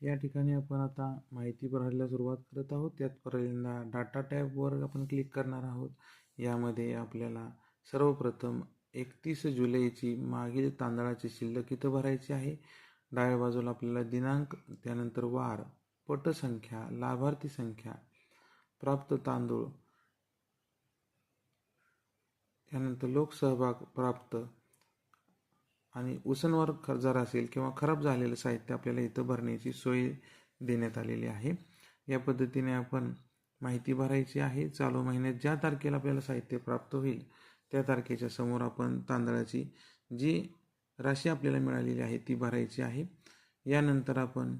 या ठिकाणी आपण आता माहिती भरायला सुरुवात करत आहोत. त्यात पहिल्यांदा डाटा टॅबवर आपण क्लिक करणार आहोत. यामध्ये आपल्याला सर्वप्रथम एकतीस जुलैची मागील तांदळाची शिल्लक इथं भरायची आहे. डाव्या बाजूला आपल्याला दिनांक त्यानंतर वार पटसंख्या लाभार्थी संख्या प्राप्त तांदूळ त्यानंतर लोकसहभाग प्राप्त आणि उसनवर ख जर असेल किंवा खराब झालेलं साहित्य आपल्याला इथं भरण्याची सोय देण्यात आलेली आहे. या पद्धतीने आपण माहिती भरायची आहे. चालू महिन्यात ज्या तारखेला आपल्याला साहित्य प्राप्त होईल त्या तारखेच्या समोर आपण तांदळाची जी राशी आपल्याला मिळालेली आहे ती भरायची आहे. यानंतर आपण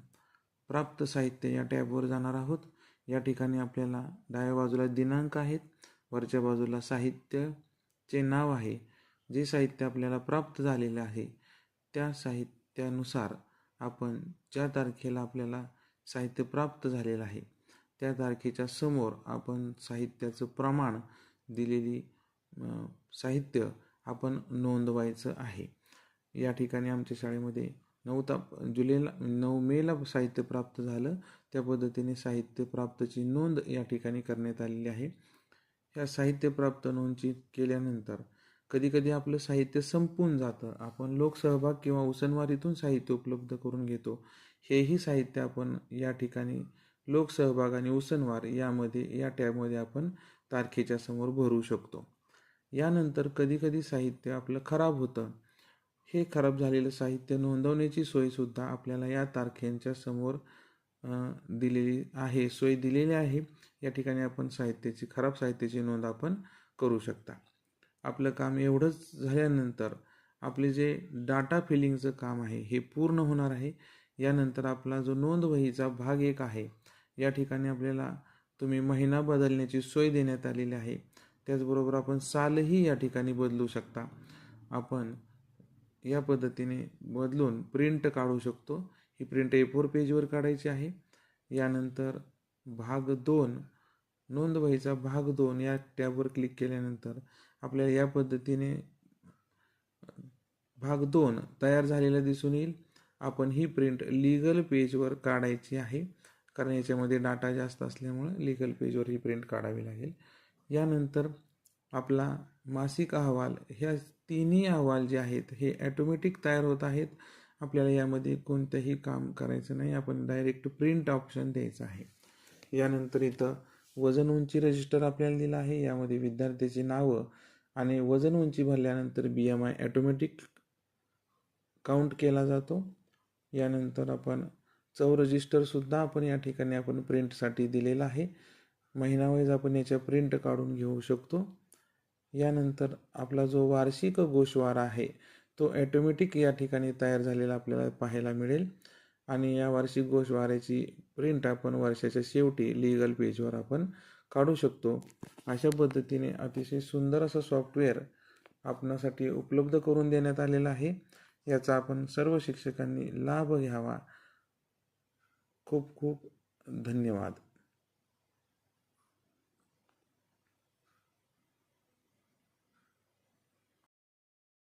प्राप्त साहित्य या टॅबवर जाणार आहोत. या ठिकाणी आपल्याला डाव्या बाजूला दिनांक आहेत. वरच्या बाजूला साहित्यचे नाव आहे. जे साहित्य आपल्याला प्राप्त झालेलं आहे त्या साहित्यानुसार आपण ज्या तारखेला आपल्याला साहित्य प्राप्त झालेलं आहे त्या तारखेच्या समोर आपण साहित्याचं प्रमाण दिलेली साहित्य आपण नोंदवायचं आहे. या ठिकाणी आमच्या शाळेमध्ये नऊ ता जुलैला नऊ मेला साहित्य प्राप्त झालं. त्या पद्धतीने साहित्य प्राप्तची नोंद या ठिकाणी करण्यात आलेली आहे. ह्या साहित्य प्राप्त नोंदची केल्यानंतर कधीकधी आपलं साहित्य संपून जातं. आपण लोकसहभाग किंवा उसनवारीतून साहित्य उपलब्ध करून घेतो. हेही साहित्य आपण या ठिकाणी लोकसहभाग आणि उसनवार यामध्ये या टॅबमध्ये आपण तारखेच्या समोर भरू शकतो. यानंतर कधीकधी साहित्य आपलं खराब होतं. हे खराब झालेलं साहित्य नोंदवण्याची सोयसुद्धा आपल्याला या तारखेंच्या समोर दिलेली आहे. सोय दिलेली आहे. या ठिकाणी आपण साहित्याची खराब साहित्याची नोंद आपण करू शकता. आपलं काम एवढंच झाल्यानंतर आपले जे डाटा फिलिंगचं काम आहे हे पूर्ण होणार आहे. यानंतर आपला जो नोंदवहीचा भाग एक आहे या ठिकाणी आपल्याला तुम्ही महिना बदलण्याची सोय देण्यात आलेली आहे. त्याचबरोबर आपण सालही या ठिकाणी बदलू शकता. आपण या पद्धतीने बदलून प्रिंट काढू शकतो. ही प्रिंट ए फोर पेजवर काढायची आहे. यानंतर भाग दोन नोंदवहीचा भाग दोन या टॅबवर क्लिक केल्यानंतर आपल्याला या पद्धतीने भाग दोन तयार झालेला दिसून येईल. आपण ही प्रिंट लीगल पेजवर काढायची आहे. कारण याच्यामध्ये डाटा जास्त असल्यामुळे लिगल पेजवर ही प्रिंट काढावी लागेल. यानंतर आपला मासिक अहवाल ह्या तिन्ही अहवाल जे आहेत हे ॲटोमॅटिक तयार होत आहेत. आपल्याला यामध्ये कोणतंही काम करायचं नाही. आपण डायरेक्ट प्रिंट ऑप्शन द्यायचं आहे. यानंतर इथं वजन उंची रजिस्टर आपल्याला दिलं आहे. यामध्ये विद्यार्थ्याची नावं आणि वजन उंची भरल्यानंतर B M I automatic count केला जातो. यानंतर आपण चव रजिस्टरसुद्धा आपण या ठिकाणी आपण प्रिंटसाठी दिलेला आहे. महिनावाईज आपण याच्या प्रिंट काढून घेऊ शकतो. यानंतर आपला जो वार्षिक गोषवारा आहे तो ॲटोमॅटिक या ठिकाणी तयार झालेला आपल्याला पाहायला मिळेल. आणि या वार्षिक घोषवाऱ्याची प्रिंट आपण वर्षाच्या शेवटी लिगल पेजवर आपण काढू शकतो. अशा पद्धतीने अतिशय सुंदर असं सॉफ्टवेअर आपणासाठी उपलब्ध करून देण्यात आलेलं आहे. याचा आपण सर्व शिक्षकांनी लाभ घ्यावा. खूप खूप धन्यवाद.